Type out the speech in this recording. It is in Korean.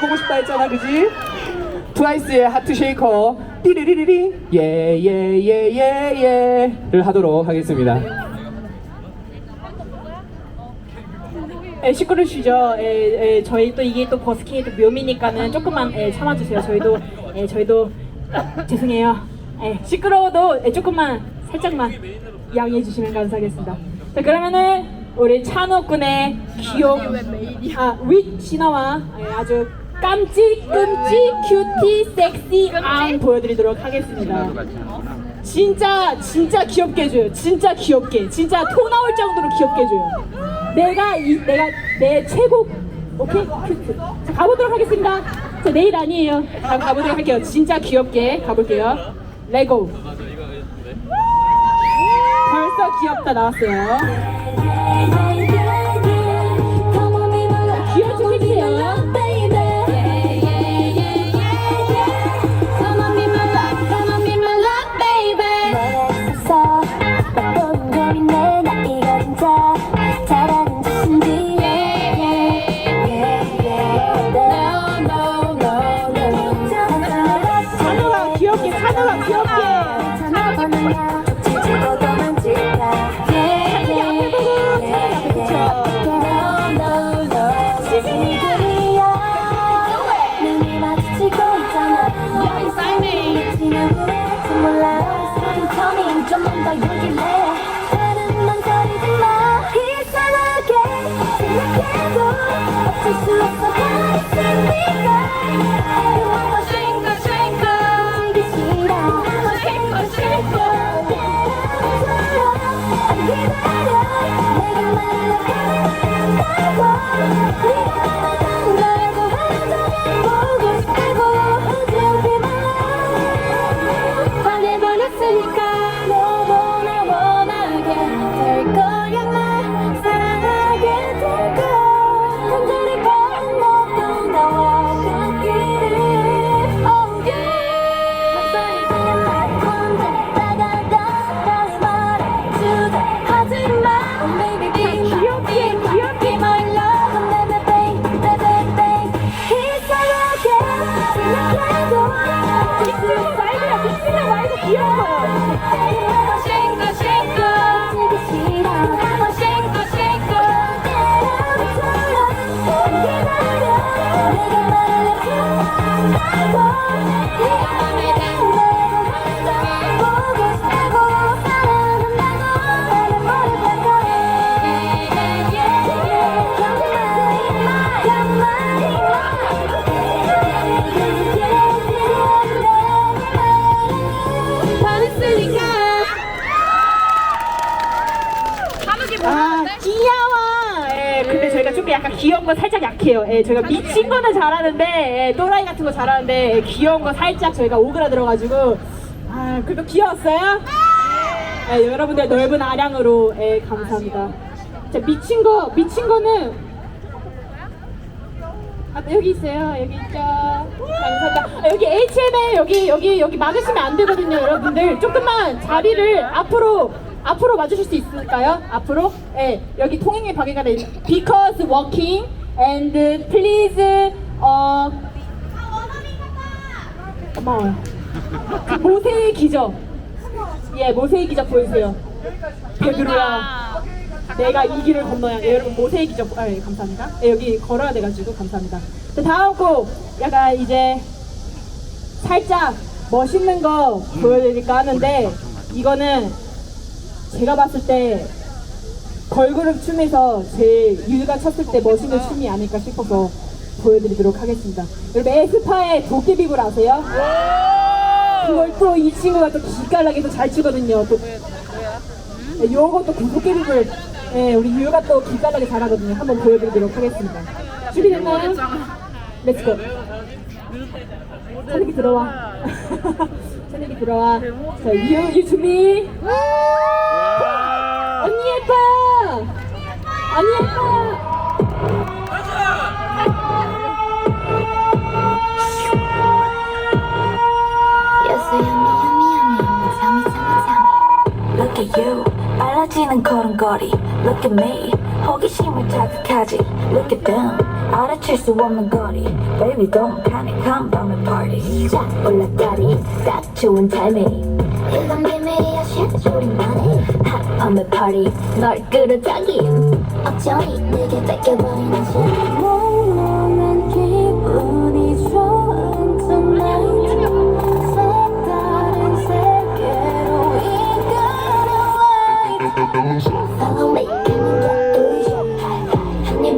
보고 싶다 했잖아 그지? 트와이스의 하트 쉐이커 띠리리리리 예예예예예를 하도록 하겠습니다 예, 시끄러우시죠? 예, 예, 저희 또 이게 또 버스킹이 또 묘미니까는 조금만 예, 참아주세요. 저희도 예, 저희도 죄송해요. 예, 시끄러워도 예, 조금만 살짝만 양해해 주시면 감사하겠습니다. 자 그러면은 우리 찬호 군의 귀여운 아 윗 신화와 예, 아주 깜찍 끔찍 큐티 섹시함 보여드리도록 하겠습니다. 진짜 진짜 귀엽게 해줘요. 진짜 귀엽게. 진짜 토 나올 정도로 귀엽게 해줘요. 내가 이 내가 내 최고 오케이 큐트. 자 가보도록 하겠습니다. 자 내일 아니에요. 자 가보도록 할게요. 진짜 귀엽게 가볼게요. 레고. 벌써 귀엽다 나왔어요. 생각해도 어쩔 수 없어 빅스는 말고 귀여워. 싱글 저희가 조금 약간 귀여운 거 살짝 약해요. 예, 저희가 미친 거는 잘하는데 예, 또라이 같은 거 잘하는데 예, 귀여운 거 살짝 저희가 오그라들어가지고 아 그래도 귀여웠어요? 예, 여러분들 넓은 아량으로 예, 감사합니다. 자 미친 거 미친 거는 아, 여기 있어요. 여기 있죠. 감사합니다. 아, 여기 HM에 여기 여기 여기 막으시면 안 되거든요, 여러분들. 조금만 자리를 앞으로 앞으로 와주실 수 있을까요? 앞으로? 네, 여기 통행의 방해가 돼. 있는- Because walking and please 어 고마워요. 그 모세의 기적. 예, 모세의 기적 보여주세요. 베드로야. 내가 이 길을 건너야 예, 여러분 모세의 기적 아, 예, 감사합니다 예, 여기 걸어야 돼가지고 감사합니다 자, 다음 곡 약간 이제 살짝 멋있는 거 보여드릴까 하는데 이거는 제가 봤을 때 걸그룹 춤에서 제일 유가 쳤을 때 멋있는 춤이 아닐까 싶어서 보여드리도록 하겠습니다 여러분 에스파의 도깨비불 아세요? 그걸 또 이 친구가 또 기깔나게 또잘 추거든요 또 네, 요것도 도깨비불 예, 우리 유가 또 기깔나게 잘하거든요. 한번 보여드리도록 하겠습니다. 준비됐나요? 렛츠고. 찬욱이 들어와. 찬욱이 들어와. 자, 유, 유 준비. at you, 빨라지는 걸음걸이. Look at me, 호기심을 자극하지. Look at them, 알아챌 수 없는 거리. Baby don't panic come down and party 쫙 올라다리 딱 좋은 타이밍 이건 비밀이야 shit 소리만 해 on the party. Not good at talking. I'm tell you, we get back your body. One.